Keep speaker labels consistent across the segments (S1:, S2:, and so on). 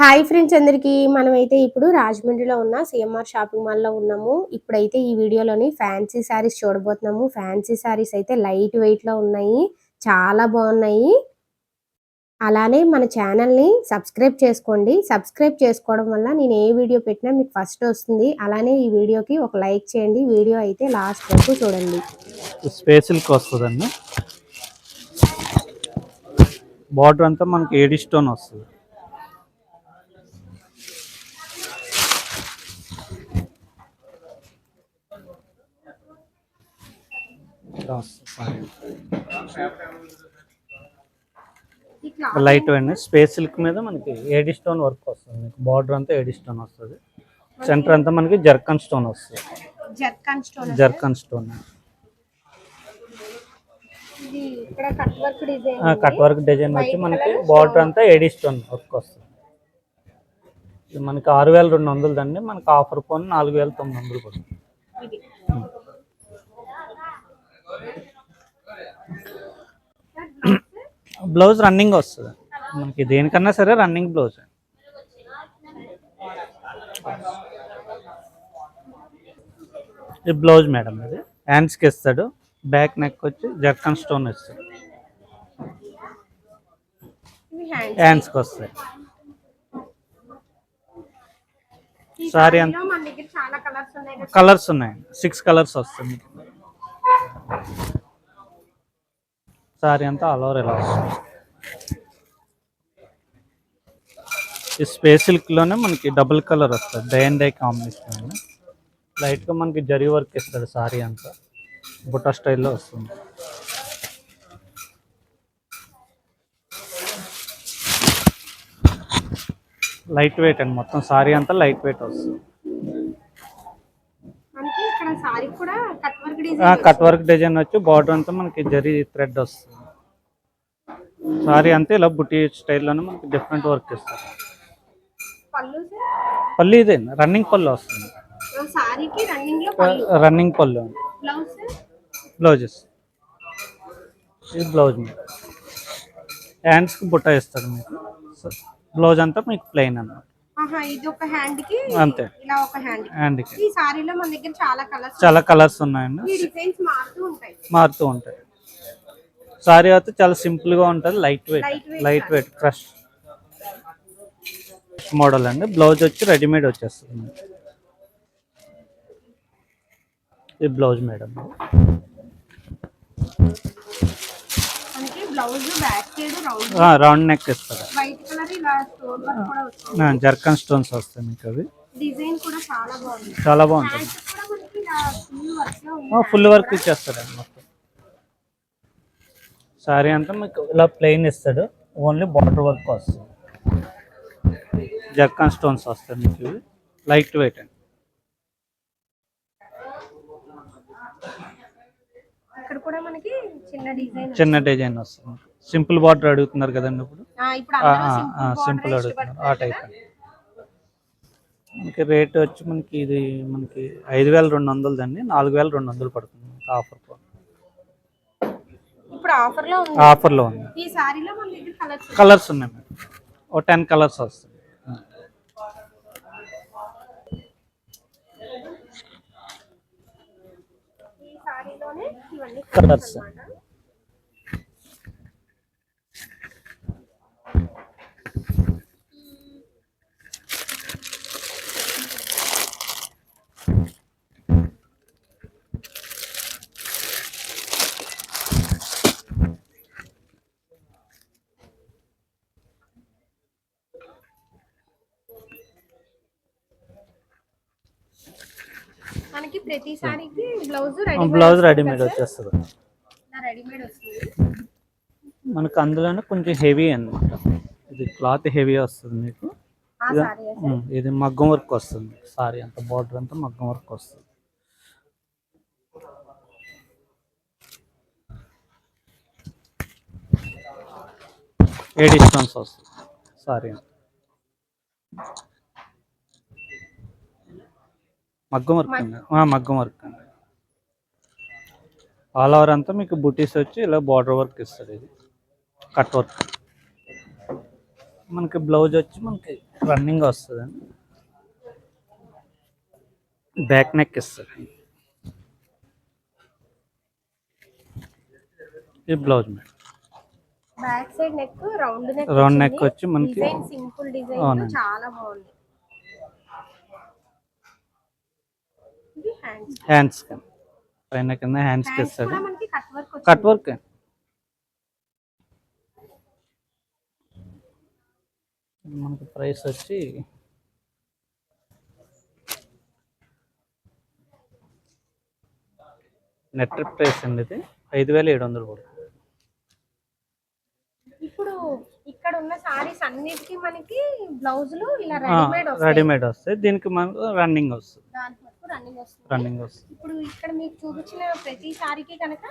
S1: Hi friends అందరికీ. మనమైతే ఇప్పుడు రాజమండ్రిలో ఉన్న సిఎంఆర్ షాపింగ్ మాల్లో ఉన్నాము. ఇప్పుడైతే ఈ వీడియోలోని ఫ్యాన్సీ శారీస్ చూడబోతున్నాము. ఫ్యాన్సీ శారీస్ అయితే లైట్ వెయిట్లో ఉన్నాయి. చాలా బాగున్నాయి. అలానే మన ఛానల్ని సబ్స్క్రైబ్ చేసుకోండి. సబ్స్క్రైబ్ చేసుకోవడం వల్ల నేను ఏ వీడియో పెట్టినా మీకు ఫస్ట్ వస్తుంది. అలానే ఈ వీడియోకి ఒక లైక్ చేయండి. వీడియో అయితే లాస్ట్ వరకు చూడండి.
S2: స్పేసిల్కి వస్తుందండి. బార్డర్ అంతా మనకి ఏడి స్టోన్ వస్తుంది ఇలా వస్తుంది saree. లైట్ అండి స్పేస్ సిల్క్ మీద మనకి ఏడి స్టోన్ వర్క్ వస్తుంది. మీకు బార్డర్ అంతా ఏడి స్టోన్ వస్తుంది. సెంటర్ అంతా మనకి జర్కన్ స్టోన్ వస్తుంది.
S1: Zircon stone
S2: zircon
S1: cut work design
S2: వచ్చి మనకి బార్డర్ అంతా ఏడి స్టోన్ వర్క్ వస్తుంది. మనకి ఆరు వేల రెండు వందలు దండి. మనకి ఆఫర్ పోను నాలుగు వేల తొమ్మిది వందలు పడుతుంది. బ్లౌజ్ రన్నింగ్ వస్తుంది. మనకి దేనికన్నా సరే రన్నింగ్ బ్లౌజ్. ఇది బ్లౌజ్ మేడం ఇది. హ్యాండ్స్కి ఇస్తాడు. బ్యాక్ నెక్ వచ్చి జర్కన్ స్టోన్ ఇస్తాడు. హ్యాండ్స్కి వస్తాయి. సారీ అంత
S1: కలర్స్ ఉన్నాయి
S2: సిక్స్ కలర్స్ వస్తాయి. సారీ అంతా ఆల్ ఓవర్ ఇలా వస్తుంది ఈ స్పేస్ సిల్క్లోనే మనకి డబుల్ కలర్ వస్తుంది. డే అండ్ డే కాంబినేషన్ లైట్గా మనకి జరీ వర్క్ ఇస్తాడు సారీ అంతా. బుట్ట స్టైల్లో వస్తుంది. లైట్ వెయిట్ అండి మొత్తం. సారీ అంతా లైట్ వెయిట్ వస్తుంది.
S1: కట్ వర్క్ డిజైన్
S2: వచ్చి బార్డర్ అంతా మనకి జరీ థ్రెడ్ వస్తుంది. సారీ అంతా ఇలా బుట్టి స్టైల్లోనే మనకి డిఫరెంట్ వర్క్ ఇస్తారు
S1: పళ్ళు
S2: ఇదే రన్నింగ్ పళ్ళు వస్తుంది.
S1: రన్నింగ్ పళ్ళు.
S2: రన్నింగ్ పళ్ళు.
S1: బ్లౌజ్
S2: బ్లౌజెస్ ఇది బ్లౌజ్ మీకు హ్యాండ్స్కి బుట్ట ఇస్తారు మీకు. బ్లౌజ్ అంతా మీకు ప్లెయిన్ అన్నమాట. అంతే. హ్యాండ్కి
S1: చాలా కలర్స్
S2: ఉన్నాయండి.
S1: మారుతూ ఉంటాయి.
S2: సారీ అయితే చాలా సింపుల్గా ఉంటుంది light weight. Light weight crush model అండి. బ్లౌజ్ వచ్చి రెడీమేడ్ వచ్చేస్తుంది. ఇది బ్లౌజ్ మేడం
S1: రౌండ్
S2: నెక్ ఇస్తారు. జర్కన్ స్టోన్స్ వస్తాయి మీకు అవి.
S1: చాలా
S2: బాగుంటుంది.
S1: ఫుల్ వర్క్
S2: ఇచ్చేస్తాడండి మొత్తం. సారీ అంతా మీకు ఇలా ప్లెయిన్ ఇస్తాడు. ఓన్లీ బార్డర్ వర్క్ వస్తుంది. జర్కన్ స్టోన్స్ వస్తాయి మీకు ఇవి. లైట్ వెయిట్ అండి.
S1: చిన్న డిజైన్
S2: వస్తుంది. సింపుల్ బార్డర్ అడుగుతున్నారు కదండి ఇప్పుడు?
S1: సింపుల్
S2: అడుగుతున్నారు. ఆ టైప్ అండి. మనకి రేట్ వచ్చి మనకి ఇది మనకి ఐదు వేల రెండు వందలు అండి నాలుగు వేల రెండు వందలు పడుతుంది ఆఫర్
S1: ఇప్పుడు ఆఫర్లో ఉంది.
S2: ఆఫర్లో ఉంది.
S1: ఈ సారీలో మన దగ్గర కలర్స్
S2: కలర్స్ ఉన్నాయి మేడం. ఓ టెన్ కలర్స్ వస్తాయి.
S1: ఈ సారీలోనే ఇవన్నీ
S2: కలర్స్.
S1: మనకి ప్రతి సారీకి బ్లౌజ్
S2: బ్లౌజ్ రెడీమేడ్ వచ్చేస్తుంది.
S1: రెడీమేడ్ వస్తుంది.
S2: మనకు అందులోనే కొంచెం హెవీ అన్నమాట. ఇది క్లాత్ హెవీ వస్తుంది మీకు. ఇది- మగ్గం వర్క్ వస్తుంది. సారీ అంత బార్డర్ అంతా మగ్గం వర్క్ వస్తుంది. ఏడి స్టోన్స్ వస్తుంది. సారీ మగ్గం వర్క్ అండి. మగ్గం వర్క్ అండి. ఆల్ ఓవర్ అంతా మీకు బుటీస్ వచ్చి ఇలా బార్డర్ వర్క్ ఇస్తుంది ఇది. కట్ వర్క్ మనకి బ్లౌజ్ వచ్చి మనకి రన్నింగ్ వస్తుందండి. బ్యాక్ నెక్ ఇస్తుంది ఇది blouse madam
S1: back side neck round neck
S2: round neck వచ్చి మనకి
S1: సింపుల్ డిజైన్. చాలా బాగుంది. హ్యాండ్స్
S2: పైన కింద
S1: హ్యాండ్స్
S2: ఇస్తాడు.
S1: కూడా మనకి కట్ వర్క్
S2: మనకి ప్రైస్ వచ్చి నెట్ ప్రైస్ అండి ఇది. ఐదు వేల ఏడు వందలు పడుతుంది
S1: ఇప్పుడు ఇక్కడ ఉన్న సారీస్ అన్నిటికీ మనకి బ్లౌజులు ఇలా రెడీమేడ్ వస్తాయి.
S2: రెడీమేడ్ వస్తాయి. దీనికి మనకు రన్నింగ్ వస్తుంది.
S1: రన్నింగ్ వస్తుంది.
S2: రన్నింగ్ వస్తుంది.
S1: ఇప్పుడు ఇక్కడ మీకు చూపించిన ప్రతి సారీకి కనుక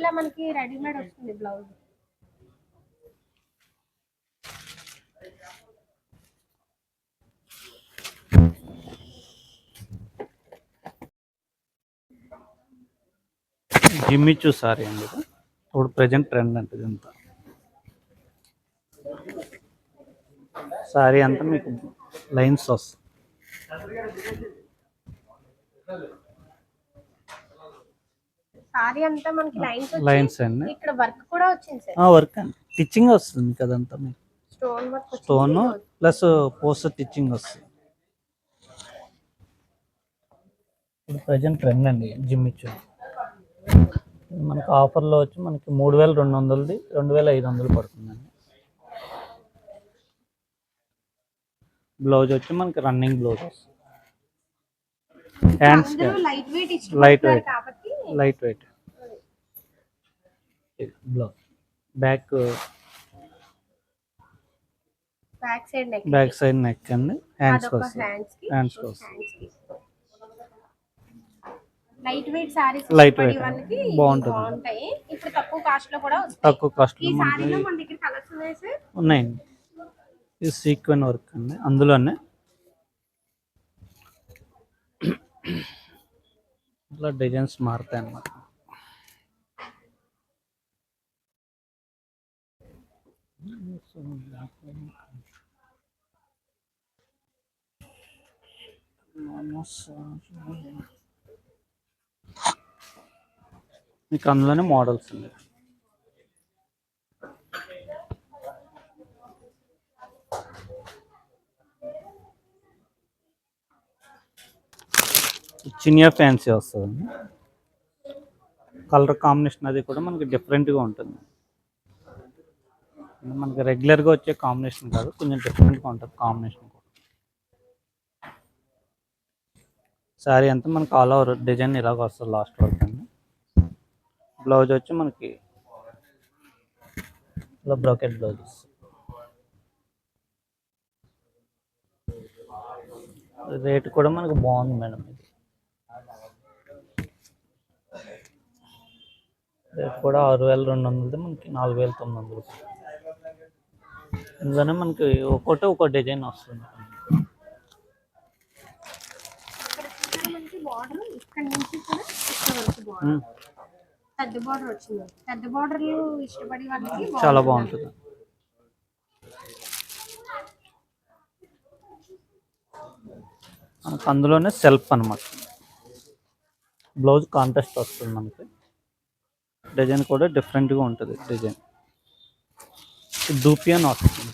S1: ఇలా మనకి రెడీమేడ్ వస్తుంది బ్లౌజ్.
S2: జిమ్మిచ్చు సారీ అండి ఇప్పుడు ప్రజెంట్ ట్రెండ్ అంటే ఇదంతా. సారీ అంతా మీకు లైన్స్ వస్తాయి.
S1: సారీ అంతా మనకి లైన్స్
S2: లైన్స్ అండి.
S1: ఇక్కడ వర్క్ కూడా వచ్చింది సార్.
S2: వర్క్ అండి. టిచ్చింగ్ వస్తుంది మీకు అదంతా మీకు.
S1: Stone work
S2: stone plus poster stitching వస్తుంది. ఇప్పుడు ప్రజెంట్ ట్రెండ్ అండి జిమ్ ఇచ్చు మనకి ఆఫర్లో వచ్చి మనకి మూడు వేల రెండు వందలది రెండు వేల ఐదు వందలు పడుతుందండి. బ్లౌజ్ వచ్చి మనకి running blouse hands
S1: light weight
S2: light weight blouse. Back
S1: back side neck
S2: back side neck అండి హ్యాండ్స్ వస్తుంది.
S1: హ్యాండ్స్కి
S2: హ్యాండ్స్ వస్తుంది.
S1: హ్యాండ్స్కి. Light weight sarees
S2: weight.
S1: వాళ్ళకి
S2: బాగుంటుంది.
S1: బాగుంటాయి. ఇప్పుడు తక్కువ కాస్ట్లో కూడా
S2: తక్కువ మనకి
S1: సారీలో మన దగ్గర కలర్స్ ఉన్నాయి సార్
S2: ఉన్నాయండి. ఇది సీక్వెన్ వర్క్ అండి. అందులోనే ఇట్లా డిజైన్స్ మారుతాయి అన్నమాట. మీకు అందులోనే మోడల్స్ ఉన్నాయి చినియా ఫ్యాన్సీ వస్తుంది కలర్ కాంబినేషన్ అది కూడా మనకి డిఫరెంట్గా ఉంటుంది. మనకి రెగ్యులర్గా వచ్చే కాంబినేషన్ కాదు కొంచెం డిఫరెంట్గా ఉంటుంది కాంబినేషన్ కూడా. సారీ అంతా మనకి ఆల్ ఓవర్ డిజైన్ ఇలాగ వస్తుంది లాస్ట్ వరకు అండి. బ్లౌజ్ వచ్చి మనకి ఇలా బ్రోకెట్ బ్లౌజ్ రేట్ కూడా మనకు బాగుంది మేడం ఇది. రేట్ కూడా ఆరు వేల రెండు వందలది మనకి నాలుగు వేల తొమ్మిది వందలు ఇందులోనే మనకి ఒక్కొక్కటి ఒక్కో డిజైన్ వస్తుంది.
S1: పెద్ద బార్డర్ వచ్చింది. పెద్ద బార్డర్లు ఇష్టపడే వాళ్ళకి
S2: చాలా బాగుంటుంది. మనకు అందులోనే సెల్ఫ్ అనమాట బ్లౌజ్ కాంట్రాస్ట్ వస్తుంది మనకి. డిజైన్ కూడా డిఫరెంట్గా ఉంటుంది డిజైన్. డూపియన్ వస్తుంది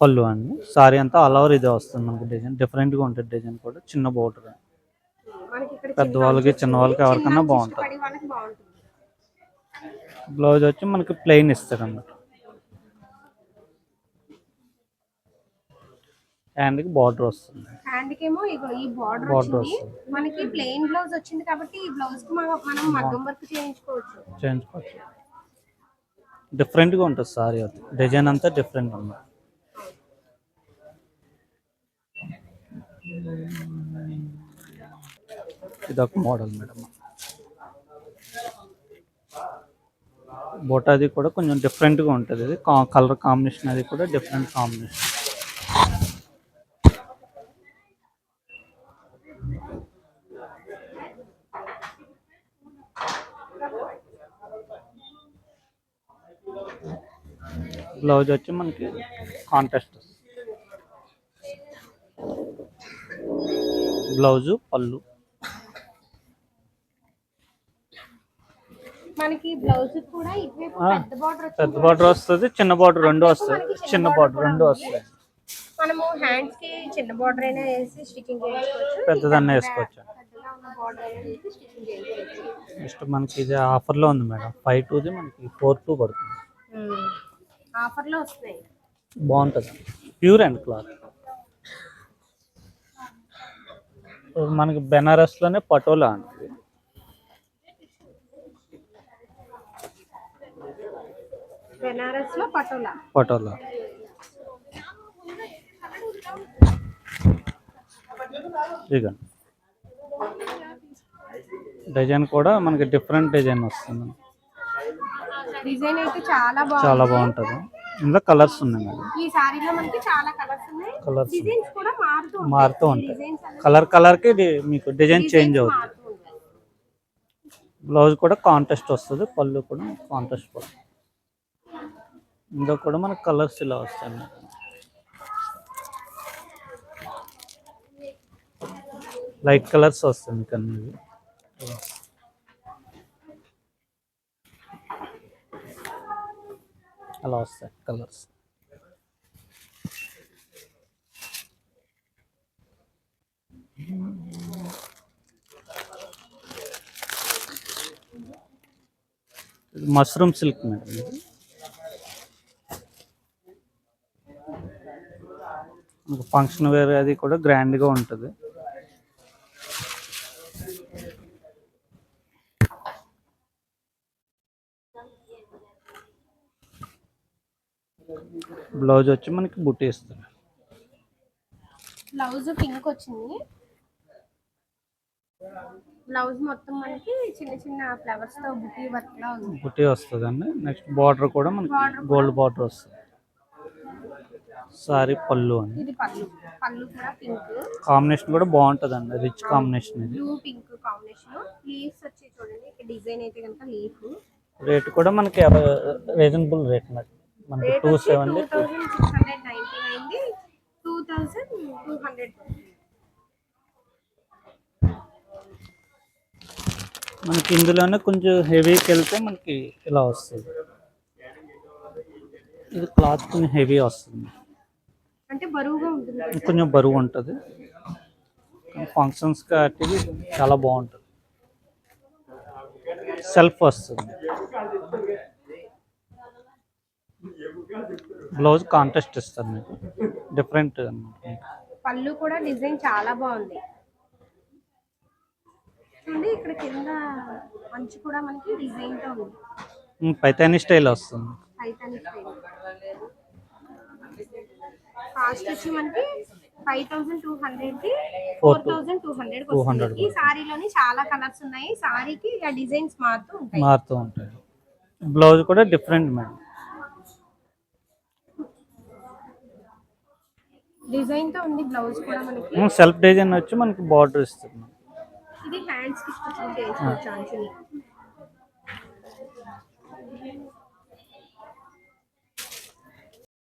S1: పళ్ళు.
S2: అండి. సారీ అంతా ఆల్ ఓవర్ ఇదే వస్తుంది మనకి డిజైన్. డిఫరెంట్గా ఉంటుంది డిజైన్ కూడా. చిన్న బోర్డర్ పెద్దవాళ్ళకి చిన్న వాళ్ళకి ఎవరికైనా బాగుంటుంది.
S1: ఇష్టపడే వాళ్ళకి బాగుంటుంది.
S2: బ్లౌజ్ వచ్చి మనకి ప్లెయిన్ ఇస్తారు అన్నమాట హ్యాండ్కి బార్డర్ వస్తుంది.
S1: హ్యాండ్ కేమో ఇగో ఈ బార్డర్
S2: Border
S1: వచ్చింది. మనకి ప్లెయిన్ బ్లౌజ్ వచ్చింది కాబట్టి ఈ బ్లౌజ్కి మనం మనం మగ్గం వర్క్ చేయించుకోవచ్చు.
S2: చేయించుకోవచ్చు. డిఫరెంట్గా ఉంటుంది సారీ అది డిజైన్ అంతా డిఫరెంట్ ఉంది ఇది ఒక మోడల్ మేడం. బోటాది కూడా కొంచెం డిఫరెంట్గా ఉంటుంది. ఇది కలర్ కాంబినేషన్ అది కూడా డిఫరెంట్ కాంబినేషన్ బ్లౌజ్ వచ్చి మనకి కాంట్రాస్ట్ బ్లౌజు పళ్ళు.
S1: మనకి బ్లౌజ్ కూడా ఇటువైపు
S2: ఆ,
S1: పెద్ద బార్డర్
S2: వస్తుంది చిన్న బార్డర్ రెండు వస్తాయి చిన్న బార్డర్ రెండు వస్తాయి
S1: మనము హ్యాండ్స్కి చిన్న బార్డర్ అయినా వేసి స్టిచ్చింగ్
S2: పెద్దదన్న వేసుకోవచ్చు. నెక్స్ట్ మనకి ఇది ఆఫర్లో ఉంది మేడం. ఫైవ్ టూది మనకి ఫోర్ టూ పడుతుంది.
S1: ఆఫర్లో వస్తున్నాయి.
S2: బాగుంటుంది. Pure and cloth. మనకి బెనారస్లోనే పటోలా అండి.
S1: బెనారస్లో పటోలా.
S2: పటోలా. ఇక డిజైన్ కూడా మనకి డిఫరెంట్ డిజైన్ వస్తుంది.
S1: డిజైన్ అయితే చాలా బాగుంది.
S2: చాలా బాగుంటుంది. ఇందులో కలర్స్ ఉన్నాయి మేడం.
S1: ఈ సారీలో మనకి చాలా కలర్స్ ఉన్నాయి.
S2: కలర్స్
S1: డిజైన్స్ కూడా మారుతూ ఉంటాయి.
S2: మారుతూ ఉంటాయి.
S1: అనేవి
S2: కలర్ కలర్కి మీకు డిజైన్ చేంజ్ అవుతుంది. బ్లౌజ్ కూడా కాంటెస్ట్ వస్తుంది పళ్ళు కూడా కాంటెస్ట్ పళ్ళు ఇందులో కూడా మనకు కలర్స్ ఇలా వస్తాయి. లైట్ కలర్స్ వస్తుంది కన్నీ అలా వస్తాయి కలర్స్. మష్రూమ్ సిల్క్ మేడం ఇది. ఫంక్షన్ వేర్ అది కూడా గ్రాండ్గా ఉంటుంది. బ్లౌజ్ వచ్చి మనకి బుట్టి ఇస్తుంది
S1: బ్లౌజ్ పింక్ వచ్చింది. బ్లౌజ్ మొత్తం మనకి చిన్న చిన్న ఫ్లవర్స్తో బుటీ వర్క్ లా ఉంది.
S2: బుట్టి వస్తుంది అండి నెక్స్ట్ బార్డర్ కూడా మనకి గోల్డ్ బార్డర్ వస్తుంది. సారీ పళ్ళు అని.
S1: ఇది పళ్ళు. పళ్ళు కూడా పింక్.
S2: కాంబినేషన్ కూడా బాగుంటుంది అండి రిచ్ కాంబినేషన్ ఇది.
S1: Blue pink combination. లీవ్స్ వచ్చి చూడండి. ఇక్కడ డిజైన్ అయితే కనుక లీఫ్.
S2: రేట్ కూడా మనకి రీజనబుల్ రేట్ మరి. మనకి two seven
S1: two thousand six hundred ninety nine two thousand two hundred
S2: మనకి ఇందులోనే కొంచెం హెవీకి వెళ్తే మనకి ఇలా వస్తుంది. ఇది క్లాత్ కొంచెం హెవీ వస్తుంది.
S1: అంటే బరువుగా ఉంటుంది.
S2: కొంచెం బరువు ఉంటుంది. ఫంక్షన్స్ కాబట్టి చాలా బాగుంటుంది. సెల్ఫ్ వస్తుంది. బ్లౌజ్ కాంటెస్ట్ ఇస్తారు మీకు. డిఫరెంట్ అన్నమాట
S1: పళ్ళు కూడా డిజైన్ చాలా బాగుంది. చూడండి ఇక్కడ కింద మంచు కూడా మనకి డిజైన్తో ఉంది.
S2: పైతానీ స్టైల్ వస్తుంది.
S1: పైతాని స్టైల్. కాస్ట్ వచ్చి మనకి ఫైవ్ థౌసండ్ టూ హండ్రెడ్కి ఫోర్ థౌసండ్ టూ హండ్రెడ్
S2: 200
S1: ఈ సారీలోని చాలా కలర్స్ ఉన్నాయి. సారీకి ఆ డిజైన్స్ మారుతూ ఉంటాయి.
S2: మారుతూ ఉంటాయి. బ్లౌజ్ కూడా డిఫరెంట్ మేడం.
S1: డిజైన్తో ఉంది బ్లౌజ్ కూడా మనకి.
S2: సెల్ఫ్ డిజైన్ వచ్చి మనకి బార్డర్ ఇస్తుంది.
S1: ఇది హ్యాండ్స్కి స్టిచ్చింగ్ అంచుని